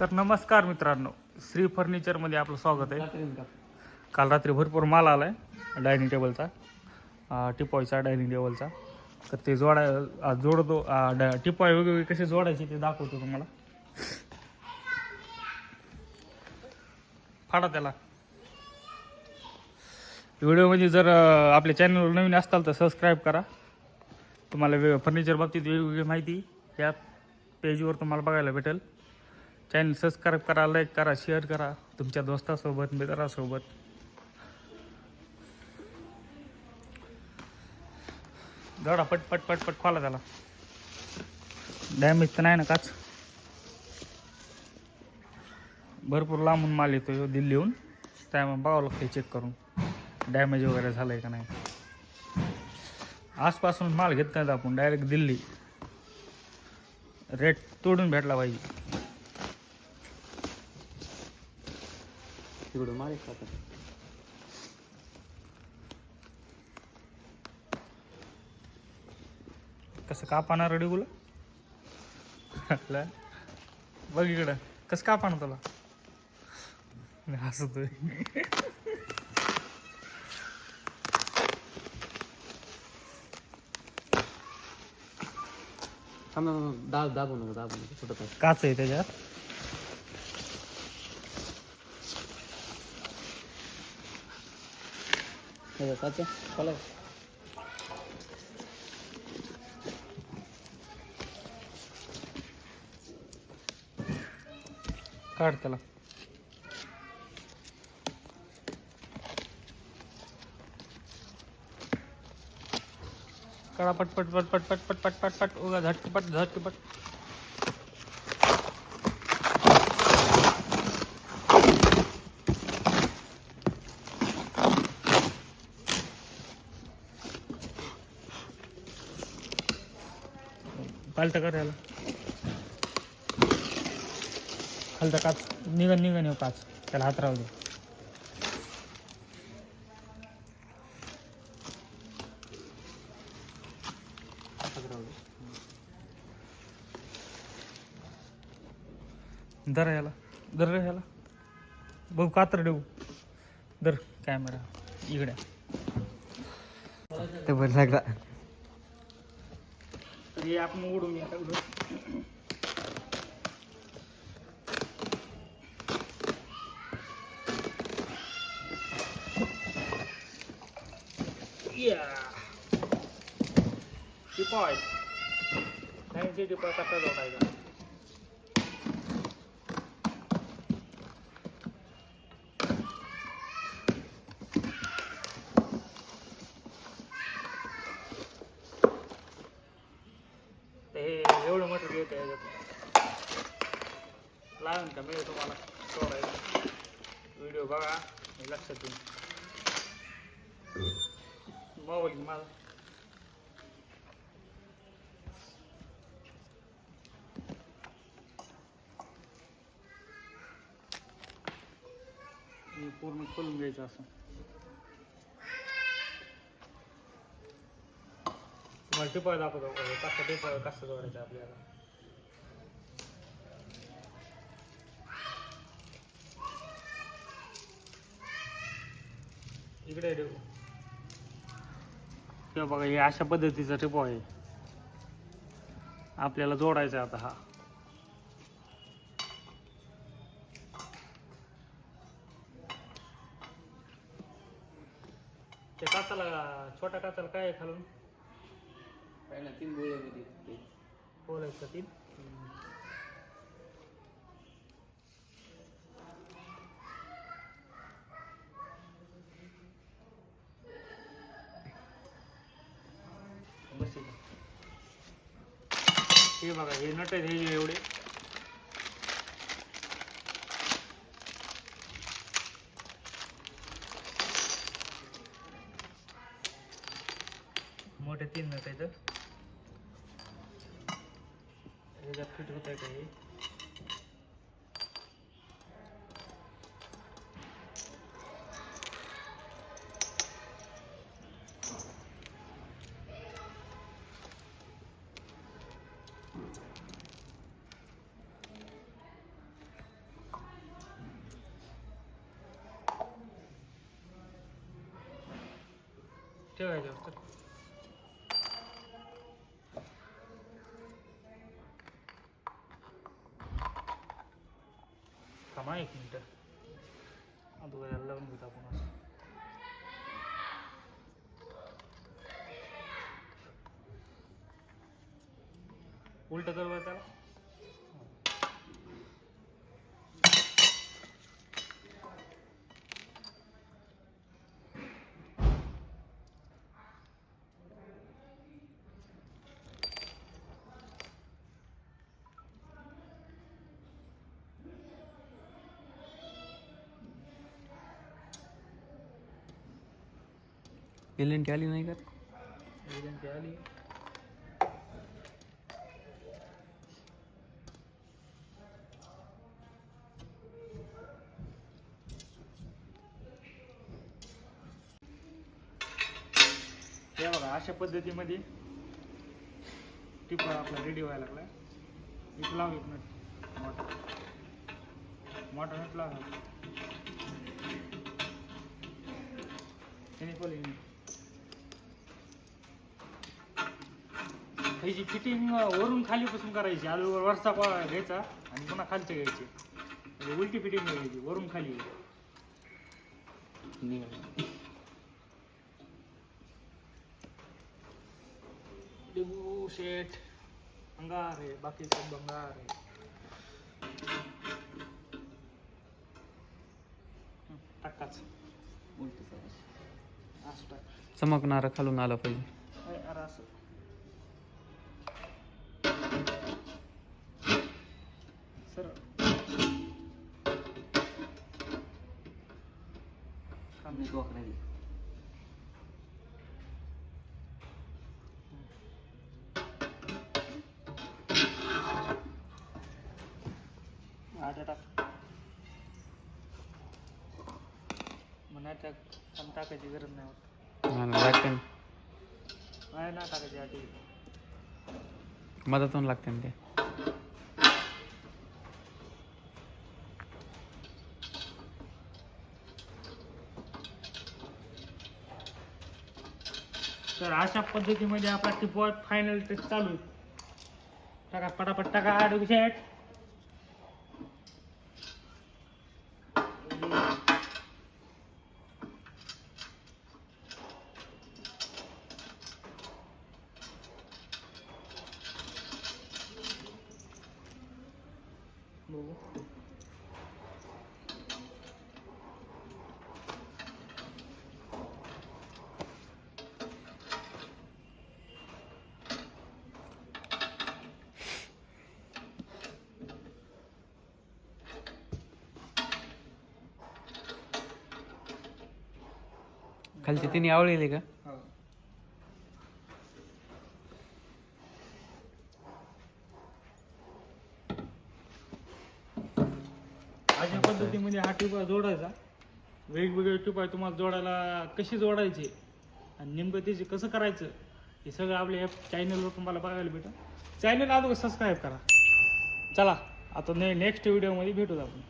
तर नमस्कार मित्रांनो श्री फर्निचरमध्ये आपलं स्वागत आहे. काल रात्री भरपूर माल आला आहे डायनिंग टेबलचा टिपॉयचा डायनिंग टेबलचा तर ते जोडा जोडतो टिपॉय वेगवेगळे कसे जोडायचे ते दाखवतो तुम्हाला. फाडा त्याला. व्हिडिओमध्ये जर आपल्या चॅनलवर नवीन असताल तर सबस्क्राईब करा. तुम्हाला वे फर्निचर बाबतीत वेगवेगळी माहिती या पेजवर तुम्हाला बघायला भेटेल. चॅनल सबस्क्राईब करा लाईक करा शेअर करा. तुमच्या दोस्तासोबत मित्रासोबत. दडा पट पट पट पट खोला त्याला. डॅमेज तर नाही ना काच. भरपूर लांबून माल येतो हो दिल्लीहून. त्यामुळे बघावं लागतं चेक करून. डॅमेज वगैरे झालं आहे का नाही. आजपासून माल घेत नाहीत आपण डायरेक्ट दिल्ली. रेट तोडून भेटला पाहिजे. तिकडून मारे खातात. कसं कापाणार रेडी बोला बघ इकडं. कसं कापाणार तुला? हसतोय. दाब दाबू नको दाबू नको. आहे काच आहे त्याच्यात हे बघ, काचा चला काढ त्याला काढा पट पट पट पट पट पट पट पट पट उगा झटपट झटपट पालतं कर याला खालचा काच. निघन निघन येऊ काच. त्याला हात राहू दे. दर याला दर रे ह्याला. बघू कातर देऊ. दर कॅमेरा इकडे. ते बरं लागला. हे आपण ओढून घ्या एवढं टिपॉय नाईनशे टिपॉय कसा जोडायचा व्हिडिओ बघा लक्षात येईल मोबाईल माझा पूर्ण खोलून घ्यायचं असं तुम्हाला टिपाय दाखवतो का हे कसं टिपाय कसं जोडायचं आपल्याला इकडे बघा हे अशा पद्धतीचा टिपो आहे. आपल्याला जोडायचा आहे आता हा. त्या काचाला छोट्या काचाला काय आहे खालून? काय ना तीन ते. बोलायचं तीन? हे बघा हे नट आहेत हे एवढे. मोठे तीन नट आहेत. फिट होत आहे का ঠিক আছে थांबा एक मिनटं दुपारी यायला लागून घेऊ आपण असं उलट कर बरं त्याला एल एन टी आली नाही का एजंट आली हे बघा अशा पद्धतीमध्ये टिप आपला रेडी व्हायला लागला. एक लाव एक मिनट मोठा. मोठा नट लाव. हे. ह्याची फिटिंग वरून खालीपासून करायची आलू वरचा घ्यायचा आणि पुन्हा खालचं घ्यायचे. म्हणजे उलटी फिटिंग घ्यायची वरून खाली डिबू शेट अंगार आहे बाकी सब बंगार आहे टाकाच चमकणारा खालून आला पाहिजे. टाक पण टाकायची गरज नाही होत. ना, लागते. नाही ना टाकायची आधी. मधातून लागते ना ते. तर अशा पद्धतीमध्ये आपला टिपॉट फायनल टेस्ट चालू आहे. टाका पटापट टाका आडू शेट बघू खालची तिने आवळलेली का हो. अशा पद्धतीमध्ये हा टिपा जोडायचा. वेगवेगळे टिपा तुम्हाला जोडायला कशी जोडायची आणि नेमकं त्याचे कसं करायचं हे सगळं आपल्या या चॅनलवर तुम्हाला बघायला भेटतं चॅनल अगोदर सबस्क्राईब करा. चला आता ने नेक्स्ट व्हिडिओमध्ये भेटूत आपण.